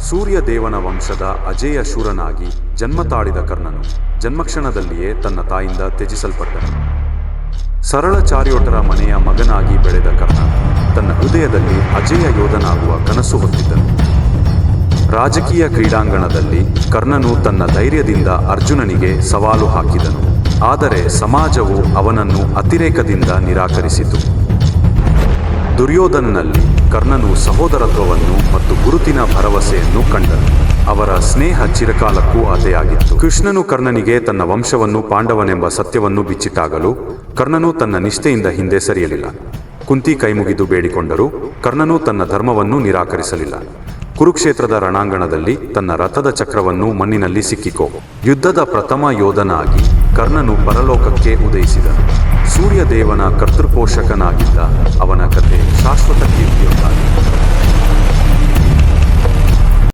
ಸೂರ್ಯದೇವನ ವಂಶದ ಅಜೇಯ ಶೂರನಾಗಿ ಜನ್ಮ ತಾಳಿದ ಕರ್ಣನು ಜನ್ಮಕ್ಷಣದಲ್ಲಿಯೇ ತನ್ನ ತಾಯಿಂದ ತ್ಯಜಿಸಲ್ಪಟ್ಟನು. ಸರಳ ಚಾರ್ಯೋಟರ ಮನೆಯ ಮಗನಾಗಿ ಬೆಳೆದ ಕರ್ಣ ತನ್ನ ಹೃದಯದಲ್ಲಿ ಅಜೇಯ ಯೋಧನಾಗುವ ಕನಸು ಹೊತ್ತಿದ್ದನು ರಾಜಕೀಯ ಕ್ರೀಡಾಂಗಣದಲ್ಲಿ ಕರ್ಣನು ತನ್ನ ಧೈರ್ಯದಿಂದ ಅರ್ಜುನನಿಗೆ ಸವಾಲು ಹಾಕಿದನು. ಆದರೆ ಸಮಾಜವು ಅವನನ್ನು ಅತಿರೇಕದಿಂದ ನಿರಾಕರಿಸಿತು. ದುರ್ಯೋಧನನಲ್ಲಿ ಕರ್ಣನು ಸಹೋದರತ್ವವನ್ನು ಮತ್ತು ಗುರುತಿನ ಭರವಸೆಯನ್ನು ಕಂಡನು. ಅವರ ಸ್ನೇಹ ಚಿರಕಾಲಕ್ಕೂ ಅತೆಯಾಗಿತ್ತು. ಕೃಷ್ಣನು ಕರ್ಣನಿಗೆ ತನ್ನ ವಂಶವನ್ನು ಪಾಂಡವನೆಂಬ ಸತ್ಯವನ್ನು ಬಿಚ್ಚಿಟ್ಟಾಗಲು ಕರ್ಣನು ತನ್ನ ನಿಷ್ಠೆಯಿಂದ ಹಿಂದೆ ಸರಿಯಲಿಲ್ಲ. ಕುಂತಿ ಕೈಮುಗಿದು ಬೇಡಿಕೊಂಡರು, ಕರ್ಣನು ತನ್ನ ಧರ್ಮವನ್ನು ನಿರಾಕರಿಸಲಿಲ್ಲ. ಕುರುಕ್ಷೇತ್ರದ ರಣಾಂಗಣದಲ್ಲಿ ತನ್ನ ರಥದ ಚಕ್ರವನ್ನು ಮಣ್ಣಿನಲ್ಲಿ ಸಿಕ್ಕಿಕೋ. ಯುದ್ಧದ ಪ್ರಥಮ ಯೋಧನಾಗಿ ಕರ್ಣನು ಪರಲೋಕಕ್ಕೆ ಉದಯಿಸಿದನು. ಸೂರ್ಯದೇವನ ಕರ್ತೃಪೋಷಕನಾಗಿದ್ದ ಅವನ ಕಥೆ ಶಾಶ್ವತ